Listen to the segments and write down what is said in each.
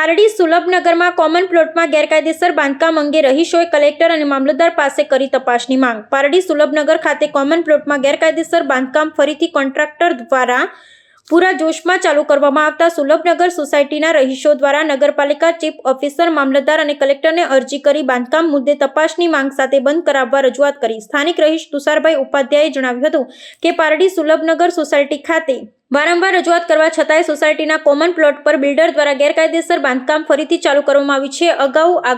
Pardi સુલભનગરમાં common પ્લોટમાં ગેરકાયદેસર બાંધકામ અંગે રહીશોએ કલેક્ટર અને મામલતદાર પાસે કરી તપાસની માંગ. પારડી સુલભનગર ખાતે કોમન પ્લોટમાં ગેરકાયદેસર બાંધકામ ફરીથી કોન્ટ્રાક્ટર દ્વારા પૂરા જોશમાં ચાલુ કરવામાં આવતા સુલભનગર સોસાયટીના રહીશો દ્વારા નગરપાલિકા ચીફ ઓફિસર, મામલતદાર અને કલેક્ટરને અરજી કરી બાંધકામ મુદ્દે તપાસની માંગ સાથે બંધ કરાવવા રજૂઆત કરી. સ્થાનિક રહીશ તુષારભાઈ ઉપાધ્યાયે જણાવ્યું હતું કે પારડી સુલભનગર સોસાયટી ખાતે વારંવાર રજૂઆત કરવા છતાંય સોસાયટીના કોમન પ્લોટ પર બિલ્ડર દ્વારા ગેરકાયદેસર બાંધકામ ફરીથી ચાલુ કરવામાં આવ્યું છે. અગાઉ આ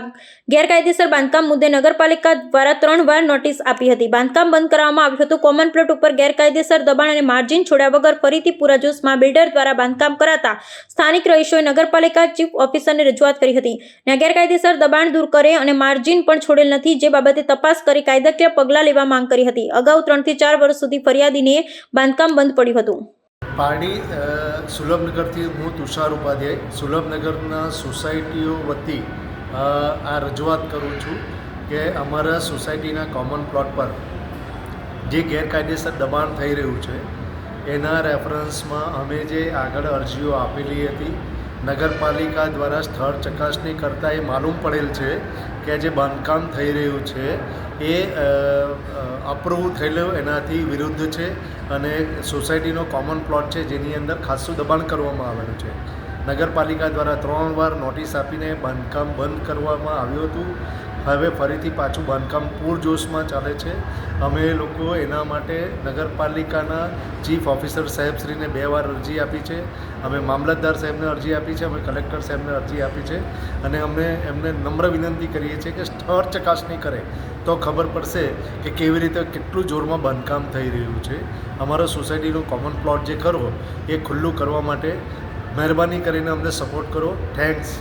ગેરકાયદેસર બાંધકામ મુદ્દે નગરપાલિકા દ્વારા ત્રણ વાર નોટિસ આપી હતી. બાંધકામ બંધ કરાવવામાં આવ્યું હતું. કોમન પ્લોટ ઉપર ગેરકાયદેસર દબાણ અને માર્જિન છોડ્યા વગર ફરીથી પૂરા જોશમાં બિલ્ડર દ્વારા બાંધકામ કરાતા સ્થાનિક રહીશોએ નગરપાલિકા ચીફ ઓફિસરને રજૂઆત કરી હતી. ને ગેરકાયદેસર દબાણ દૂર કરે અને માર્જિન પણ છોડેલ નથી, જે બાબતે તપાસ કરી કાયદાકીય પગલાં લેવા માંગ કરી હતી. અગાઉ ત્રણથી ચાર વર્ષ સુધી ફરિયાદીને બાંધકામ બંધ પડ્યું હતું. પારડી સુલભનગરથી હું તુષાર ઉપાધ્યાય, સુલભનગરના સોસાયટીઓ વતી આ રજૂઆત કરું છું કે અમારા સોસાયટીના કોમન પ્લોટ પર જે ગેરકાયદેસર દબાણ થઈ રહ્યું છે, એના રેફરન્સમાં અમે જે આગળ અરજીઓ આપેલી હતી નગરપાલિકા દ્વારા સ્થળ ચકાસણી કરતાં એ માલુમ પડેલ છે કે જે બાંધકામ થઈ રહ્યું છે એ અપ્રૂવ થયેલું એનાથી વિરુદ્ધ છે અને સોસાયટીનો કોમન પ્લોટ છે જેની અંદર ખાસું દબાણ કરવામાં આવેલું છે. નગરપાલિકા દ્વારા ત્રણ વાર નોટિસ આપીને બાંધકામ બંધ કરવામાં આવ્યું હતું. હવે ફરીથી પાછું બાંધકામ પૂરજોશમાં ચાલે છે. અમે લોકો એના માટે નગરપાલિકાના ચીફ ઓફિસર સાહેબશ્રીને બે વાર અરજી આપી છે. અમે મામલતદાર સાહેબને અરજી આપી છે, અમે કલેક્ટર સાહેબને અરજી આપી છે અને અમે એમને નમ્ર વિનંતી કરીએ છીએ કે સ્થળ ચકાસણી કરે તો ખબર પડશે કે કેવી રીતે કેટલું જોરમાં બાંધકામ થઈ રહ્યું છે. અમારો સોસાયટીનો કોમન પ્લોટ જે કરવો એ ખુલ્લું કરવા માટે મહેરબાની કરીને અમને સપોર્ટ કરો. થેન્ક્સ